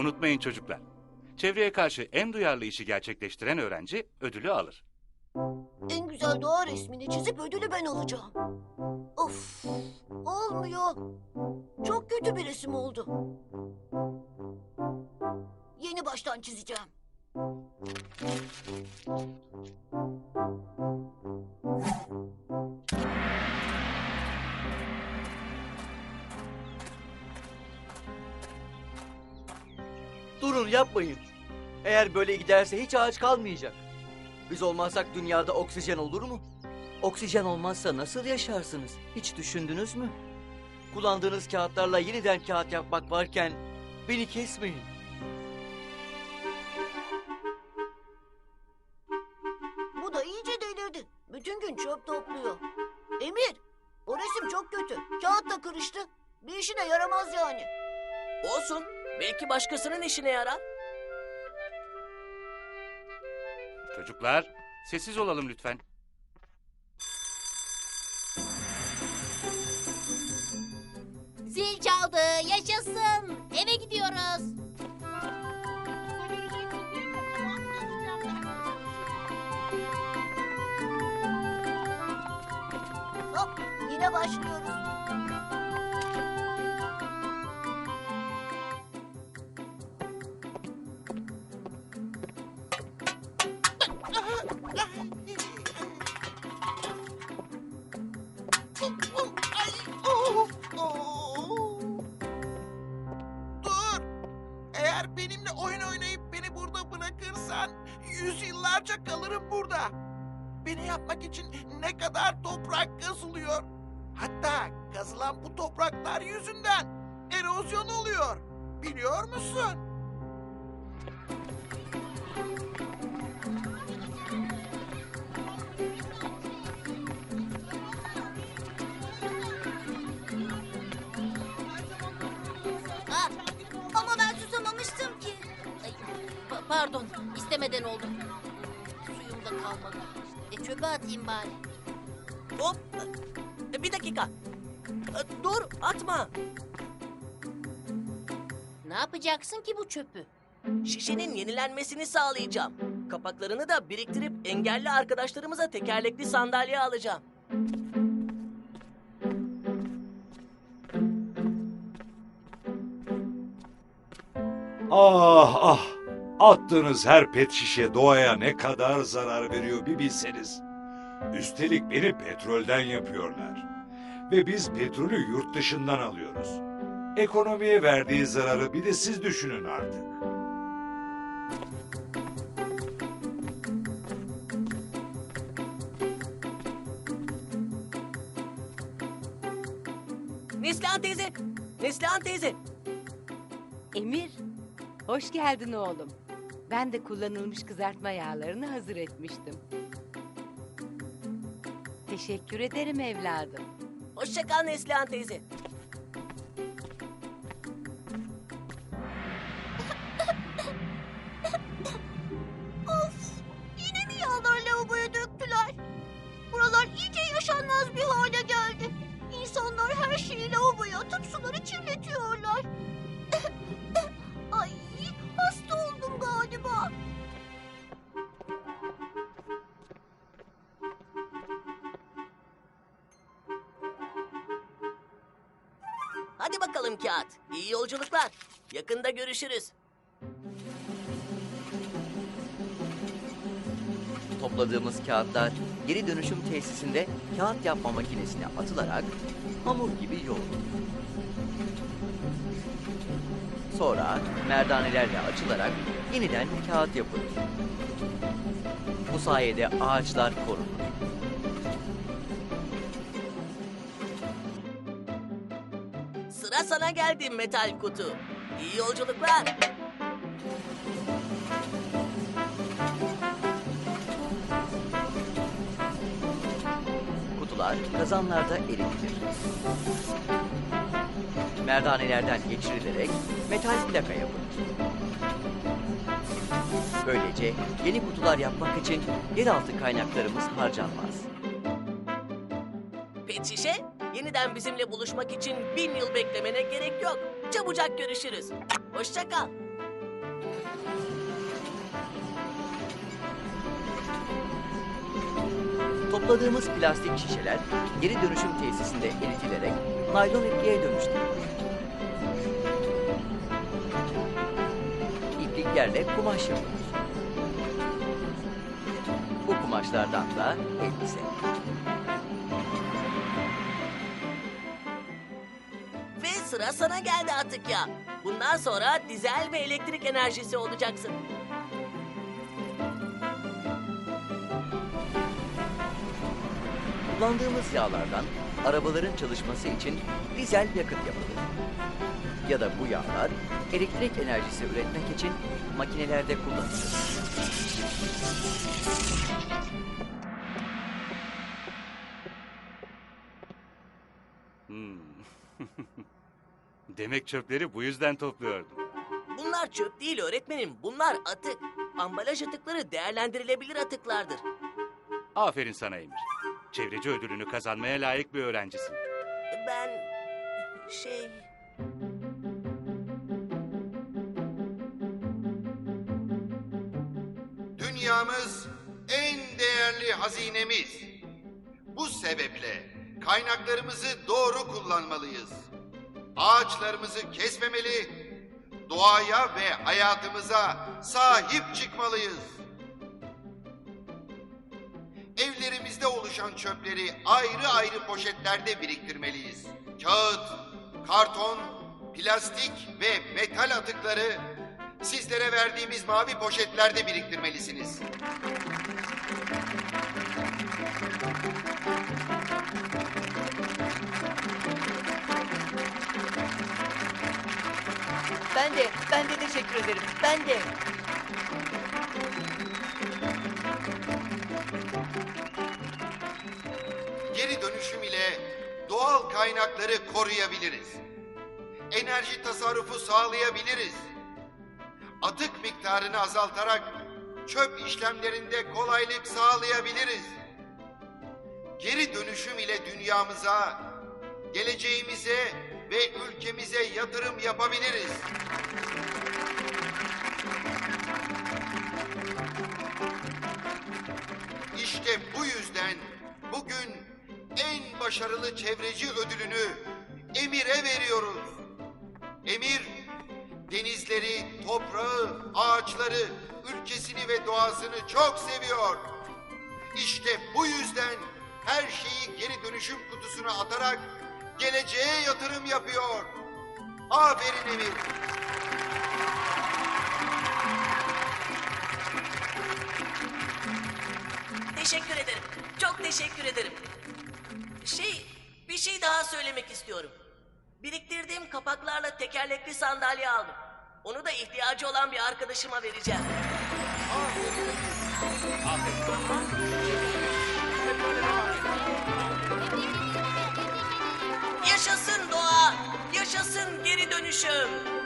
Unutmayın çocuklar. Çevreye karşı en duyarlı işi gerçekleştiren öğrenci ödülü alır. En güzel doğa resmini çizip ödülü ben alacağım. Of, olmuyor. Çok kötü bir resim oldu. Yeni baştan çizeceğim. Eğer böyle giderse hiç ağaç kalmayacak. Biz olmazsak dünyada oksijen olur mu? Oksijen olmazsa nasıl yaşarsınız? Hiç düşündünüz mü? Kullandığınız kağıtlarla yeniden kağıt yapmak varken beni kesmeyin. Bu da iyice delirdi. Bütün gün çöp topluyor. Emir, o resim çok kötü. Kağıt da kırıştı. Bir işine yaramaz yani. Olsun. Belki başkasının işine yarar. Çocuklar, sessiz olalım lütfen. Zil çaldı, yaşasın. Eve gidiyoruz. Hop, yine başlıyoruz. Dur! Eğer benimle oyun oynayıp beni burada bırakırsan yüzyıllarca kalırım burada. Beni yapmak için ne kadar toprak kazılıyor. Hatta kazılan bu topraklar yüzünden erozyon oluyor. Biliyor musun? Aa, ama ben susamamıştım ki. Ay, pa- pardon, istemeden oldu. Suyum da kalmadı. E çöpe atayım bari. Hop. E, Bir dakika. E, Dur atma. Ne yapacaksın ki bu çöpü? Şişenin yenilenmesini sağlayacağım. Kapaklarını da biriktirip engelli arkadaşlarımıza tekerlekli sandalye alacağım. Ah ah! Attığınız her pet şişe doğaya ne kadar zarar veriyor bir bilseniz. Üstelik beni petrolden yapıyorlar. Ve biz petrolü yurt dışından alıyoruz. Ekonomiye verdiği zararı bir de siz düşünün artık. Neslihan teyze. Neslihan teyze. Emir, hoş geldin oğlum. Ben de kullanılmış kızartma yağlarını hazır etmiştim. Teşekkür ederim evladım. Hoşça kal Neslihan teyze. Of, yine mi yağlar lavaboya döktüler? Buralar iyice yaşanmaz bir hale geldi. İnsanlar her şeyi lavaboya atıp suları kirletiyorlar. Hadi bakalım kağıt. İyi yolculuklar. Yakında görüşürüz. Topladığımız kağıtlar geri dönüşüm tesisinde kağıt yapma makinesine atılarak hamur gibi yoğrulur. Sonra merdanelerle açılarak yeniden kağıt yapılır. Bu sayede ağaçlar korunur. Sıra sana geldi metal kutu. İyi yolculuklar. Kutular kazanlarda eritilir. Merdanelerden geçirilerek metal plaka yapılır. Böylece yeni kutular yapmak için yeraltı kaynaklarımız harcanmaz. Pet şişe, yeniden bizimle buluşmak için bin yıl beklemene gerek yok. Çabucak görüşürüz. Hoşça kal. Topladığımız plastik şişeler geri dönüşüm tesisinde eritilerek naylon ipliğe dönüştürülür. İpliklerle kumaş yapılır. Bu kumaşlardan da elbise. Sıra sana geldi artık ya. Bundan sonra dizel ve elektrik enerjisi olacaksın. Kullandığımız yağlardan arabaların çalışması için dizel yakıt yapılır. Ya da bu yağlar elektrik enerjisi üretmek için makinelerde kullanılır. Demek çöpleri bu yüzden topluyordun. Bunlar çöp değil öğretmenim. Bunlar atık. Ambalaj atıkları değerlendirilebilir atıklardır. Aferin sana Emir. Çevreci ödülünü kazanmaya layık bir öğrencisin. Ben... şey... Dünyamız en değerli hazinemiz. Bu sebeple kaynaklarımızı doğru kullanmalıyız. Ağaçlarımızı kesmemeli, doğaya ve hayatımıza sahip çıkmalıyız. Evlerimizde oluşan çöpleri ayrı ayrı poşetlerde biriktirmeliyiz. Kağıt, karton, plastik ve metal atıkları sizlere verdiğimiz mavi poşetlerde biriktirmelisiniz. Ben de, ben de teşekkür ederim. Ben de. Geri dönüşüm ile doğal kaynakları koruyabiliriz. Enerji tasarrufu sağlayabiliriz. Atık miktarını azaltarak çöp işlemlerinde kolaylık sağlayabiliriz. Geri dönüşüm ile dünyamıza, geleceğimize ve ülkemize yatırım yapabiliriz. İşte bu yüzden bugün en başarılı çevreci ödülünü Emir'e veriyoruz. Emir, denizleri, toprağı, ağaçları, ülkesini ve doğasını çok seviyor. İşte bu yüzden her şeyi geri dönüşüm kutusuna atarak geleceğe yatırım yapıyor. Aferin Emir. Teşekkür ederim. Çok teşekkür ederim. Şey, bir şey daha söylemek istiyorum. Biriktirdiğim kapaklarla tekerlekli sandalye aldım. Onu da ihtiyacı olan bir arkadaşıma vereceğim. Yaşasın doğa, yaşasın geri dönüşüm.